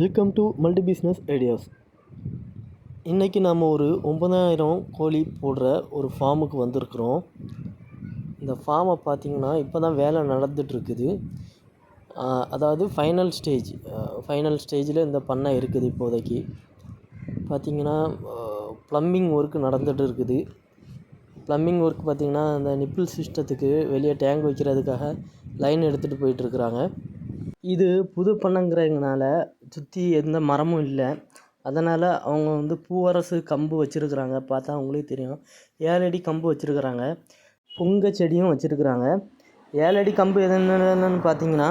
Welcome to multi business ideas இன்றைக்கி நாம் ஒரு ஒம்பதாயிரம் கோழி போடுற ஒரு ஃபார்முக்கு வந்திருக்கிறோம். இந்த ஃபார்மை பார்த்திங்கன்னா இப்போ தான் வேலை நடந்துகிட்ருக்குது அதாவது ஃபைனல் ஸ்டேஜ் ஃபைனல் ஸ்டேஜில் இந்த பண்ணை இருக்குது இப்போதைக்கு. பார்த்தீங்கன்னா ப்ளம்பிங் ஒர்க் நடந்துகிட்டு இருக்குது ப்ளம்பிங் ஒர்க் பார்த்திங்கன்னா அந்த நிப்பிள் சிஸ்டத்துக்கு வெளியே டேங்க் வைக்கிறதுக்காக லைன் எடுத்துகிட்டு போயிட்டுருக்குறாங்க. இது புது பண்ணைங்கிறதுனால சுற்றி எந்த மரமும் இல்லை. அதனால் அவங்க வந்து பூவரசு கம்பு வச்சுருக்குறாங்க. பார்த்தா அவங்களே தெரியும். ஏழு அடி கம்பு வச்சுருக்குறாங்க. பொங்க செடியும் வச்சுருக்குறாங்க. ஏழு அடி கம்பு என்னென்னு பார்த்தீங்கன்னா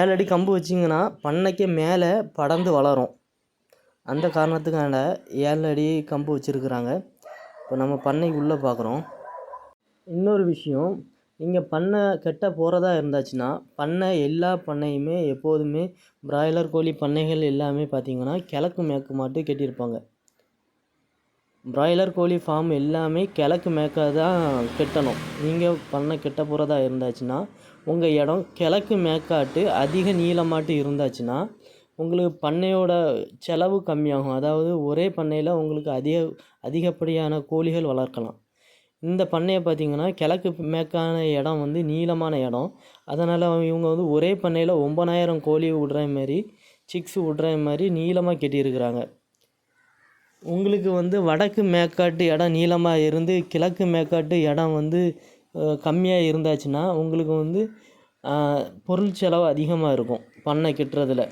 ஏழு அடி கம்பு வச்சிங்கன்னா பண்ணைக்கு மேலே படர்ந்து வளரும். அந்த காரணத்துக்கான ஏழு அடி கம்பு வச்சுருக்குறாங்க. இப்போ நம்ம பண்ணைக்கு உள்ளே பார்க்குறோம். இன்னொரு விஷயம் நீங்கள் பண்ணை கெட்ட போகிறதா இருந்தாச்சுன்னா பண்ணை எல்லா பண்ணையுமே எப்போதுமே பிராய்லர் கோழி பண்ணைகள் எல்லாமே பார்த்தீங்கன்னா கிழக்கு மேற்கு மாட்டு கட்டியிருப்பாங்க. பிராய்லர் கோழி ஃபார்ம் எல்லாமே கிழக்கு மேற்காக தான் கட்டணும். நீங்கள் பண்ணை கெட்ட போகிறதா இருந்தாச்சுன்னா உங்கள் இடம் கிழக்கு மேற்காட்டு அதிக நீளமாட்டு இருந்தாச்சுன்னா உங்களுக்கு பண்ணையோட செலவு கம்மியாகும். அதாவது ஒரே பண்ணையில் உங்களுக்கு அதிக அதிகப்படியான கோழிகள் வளர்க்கலாம். இந்த பண்ணையை பார்த்திங்கன்னா கிழக்கு மேற்கான இடம் வந்து நீளமான இடம். அதனால் இவங்க வந்து ஒரே பண்ணையில் ஒம்பதாயிரம் கோழி விடுற மாதிரி சிக்ஸ் விடுற மாதிரி நீளமாக கட்டியிருக்கிறாங்க. உங்களுக்கு வந்து வடக்கு மேற்காட்டு இடம் நீளமாக இருந்து கிழக்கு மேற்காட்டு இடம் வந்து கம்மியாக இருந்தாச்சுன்னா உங்களுக்கு வந்து பொருள் செலவு அதிகமாக இருக்கும் பண்ணை கட்டுறதுல.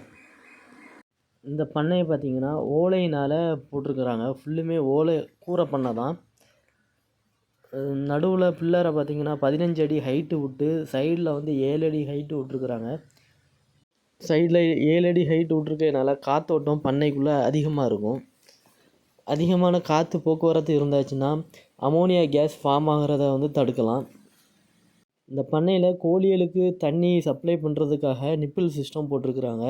இந்த பண்ணையை பார்த்திங்கன்னா ஓலையினால் போட்டிருக்குறாங்க. ஃபுல்லுமே ஓலை கூரை பண்ணை தான். நடுவில் பில்லரை பார்த்தீங்கன்னா பதினஞ்சு அடி ஹைட்டு விட்டு சைடில் வந்து ஏழு அடி ஹைட்டு விட்ருக்குறாங்க சைடில் ஏழு அடி ஹைட்டு விட்ருக்கனால காற்றோட்டம் பண்ணைக்குள்ளே அதிகமாக இருக்கும். அதிகமான காற்று போக்குவரத்து இருந்தாச்சுன்னா அமோனியா கேஸ் ஃபார்ம் ஆகிறத வந்து தடுக்கலாம். இந்த பண்ணையில் கோழிகளுக்கு தண்ணி சப்ளை பண்ணுறதுக்காக நிப்பிள் சிஸ்டம் போட்டிருக்குறாங்க.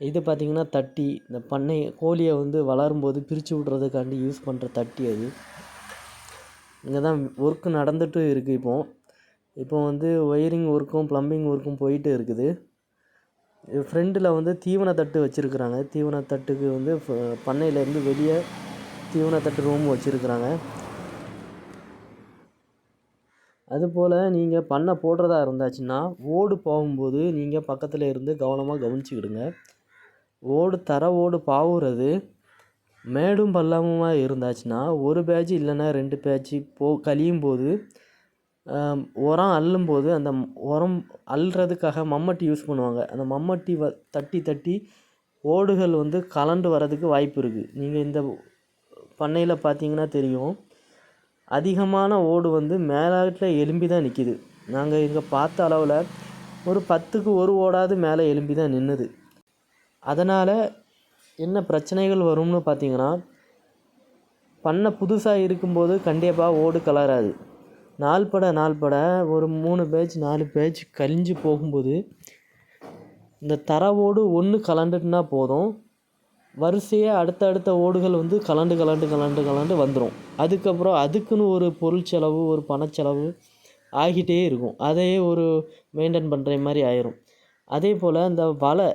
இது பார்த்திங்கன்னா தட்டி. இந்த பண்ணை கோழியை வந்து வளரும்போது பிரித்து விட்றதுக்காண்டி யூஸ் பண்ணுற தட்டி அது. இங்கே தான் ஒர்க்கு நடந்துட்டு இருக்குது இப்போது இப்போ வந்து ஒயரிங் ஒர்க்கும் ப்ளம்பிங் ஒர்க்கும் போயிட்டு இருக்குது. ஃப்ரெண்டில் வந்து தீவன தட்டு வச்சுருக்குறாங்க தீவன தட்டுக்கு வந்து பண்ணையிலேருந்து வெளியே தீவன தட்டு ரூம் வச்சுருக்குறாங்க அதுபோல் நீங்கள் பண்ணை போடுறதா இருந்தாச்சுன்னா ஓடு போகும்போது நீங்கள் பக்கத்தில் இருந்து கவனமாக கவனிச்சிக்கிடுங்க. ஓடு தர ஓடு பாவுறது மேடும் பள்ளமுமாக இருந்தாச்சுன்னா ஒரு பேட்ச் இல்லைன்னா ரெண்டு பேட்ச் போ கழியும் போது உரம் அள்ளும் போது அந்த உரம் அள்ளுறதுக்காக மம்மட்டி யூஸ் பண்ணுவாங்க. அந்த மம்மட்டி வ தட்டி தட்டி ஓடுகள் வந்து கலண்டு வரதுக்கு வாய்ப்பு இருக்குது நீங்கள் இந்த பண்ணையில் பார்த்தீங்கன்னா தெரியும். அதிகமான ஓடு வந்து மேலாட்டில் எலும்பி தான் நிற்கிது நாங்கள் இங்கே பார்த்த அளவில் ஒரு பத்துக்கு ஒரு ஓடாது மேலே எலும்பி தான் நின்றுது அதனால் என்ன பிரச்சனைகள் வரும்னு பார்த்தீங்கன்னா பண்ணை புதுசாக இருக்கும்போது கண்டிப்பாக ஓடு கலராது. நாள்பட நாள்பட ஒரு மூணு பேஜ் நாலு பேஜ் கழிஞ்சு போகும்போது இந்த தர ஓடு ஒன்று கலண்டுட்டுனா போதும். வரிசையாக அடுத்த அடுத்த ஓடுகள் வந்து கலண்டு கலண்டு கலண்டு கலண்டு வந்துடும் அதுக்கப்புறம் அதுக்குன்னு ஒரு பொருள் செலவு ஒரு பணச்செலவு ஆகிட்டே இருக்கும். அதையே ஒரு மெயின்டைன் பண்ணுற மாதிரி ஆயிரும். அதே போல் இந்த வலை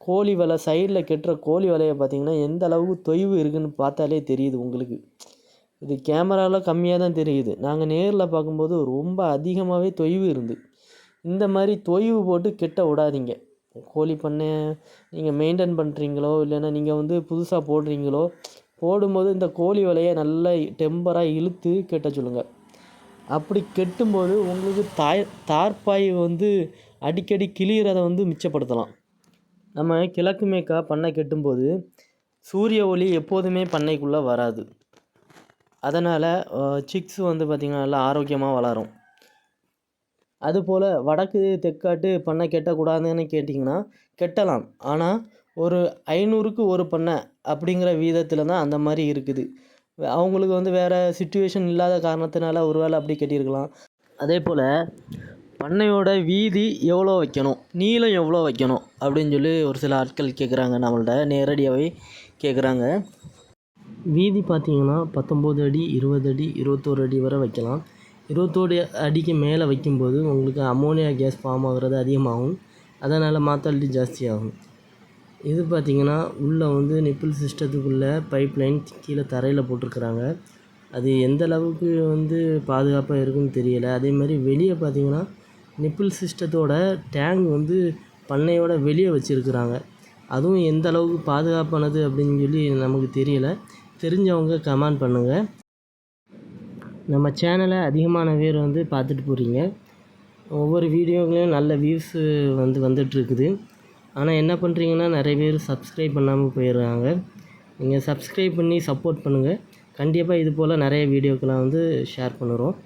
கோழி வலை சைடில் கட்டுற கோழி வலையை பார்த்தீங்கன்னா எந்த அளவுக்கு தொய்வு இருக்குதுன்னு பார்த்தாலே தெரியுது உங்களுக்கு. இது கேமராவில் கம்மியாக தான் தெரியுது. நாங்கள் நேரில் பார்க்கும்போது ரொம்ப அதிகமாகவே தொய்வு இருந்து. இந்த மாதிரி தொய்வு போட்டு கெட்ட விடாதீங்க. கோழி பண்ணை நீங்கள் மெயின்டைன் பண்ணுறீங்களோ இல்லைன்னா நீங்கள் வந்து புதுசாக போடுறீங்களோ போடும்போது இந்த கோழி வலையை நல்லா டெம்பராக இழுத்து கெட்ட சொல்லுங்கள் அப்படி கெட்டும்போது உங்களுக்கு தாய் தார்பாய் வந்து அடிக்கடி கிளியிறதை வந்து மிச்சப்படுத்தலாம். நம்ம கிழக்கு மேற்கா பண்ணை கட்டும்போது சூரிய ஒளி எப்போதுமே பண்ணைக்குள்ளே வராது. அதனால் சிக்ஸ் வந்து பார்த்திங்கன்னா நல்லா ஆரோக்கியமாக வளரும். அதுபோல் வடக்கு தெற்காட்டு பண்ணை கெட்டக்கூடாதுன்னு கேட்டிங்கன்னா கெட்டலாம். ஆனால் ஒரு ஐநூறுக்கு ஒரு பண்ணை அப்படிங்கிற வீதத்தில் தான் அந்த மாதிரி இருக்குது. அவங்களுக்கு வந்து வேறு சுச்சுவேஷன் இல்லாத காரணத்தினால ஒரு வேளை அப்படி கட்டியிருக்கலாம். அதே போல் பண்ணையோட வீதி எவ்வளோ வைக்கணும்? நீளம் எவ்வளோ வைக்கணும்? அப்படின்னு சொல்லி ஒரு சில ஆட்கள் கேட்குறாங்க நம்மள்ட்ட நேரடியாகவே கேட்குறாங்க வீதி பார்த்திங்கன்னா பத்தொம்போது அடி இருபது அடி இருபத்தோரு அடி வரை வைக்கலாம். இருபத்தோரு அடிக்கு மேலே வைக்கும்போது உங்களுக்கு அமோனியா கேஸ் ஃபார்ம் ஆகிறது அதிகமாகும். அதனால் மாத்தாலிட்டி ஜாஸ்தியாகும். இது பார்த்தீங்கன்னா உள்ளே வந்து நிப்பிள் சிஸ்டத்துக்குள்ளே பைப் லைன் கீழே தரையில் போட்டிருக்கிறாங்க. அது எந்த அளவுக்கு வந்து பாதுகாப்பாக இருக்குன்னு தெரியலை. அதே மாதிரி வெளியே பார்த்தீங்கன்னா நிப்பிள் சிஸ்டத்தோட டேங்க் வந்து பண்ணையோட வெளியே வச்சுருக்குறாங்க. அதுவும் எந்த அளவுக்கு பாதுகாப்பானது அப்படின்னு சொல்லி நமக்கு தெரியலை. தெரிஞ்சவங்க கமெண்ட் பண்ணுங்கள் நம்ம சேனலை அதிகமான பேர் வந்து பார்த்துட்டு போகிறீங்க ஒவ்வொரு வீடியோங்களையும் நல்ல வியூஸு வந்து வந்துட்டுருக்குது. ஆனால் என்ன பண்ணுறீங்கன்னா நிறைய பேர் சப்ஸ்கிரைப் பண்ணாமல் போயிடுறாங்க. நீங்கள் சப்ஸ்கிரைப் பண்ணி சப்போர்ட் பண்ணுங்கள் கண்டிப்பாக இது போல் நிறைய வீடியோக்கெலாம் வந்து ஷேர் பண்ணுறோம்.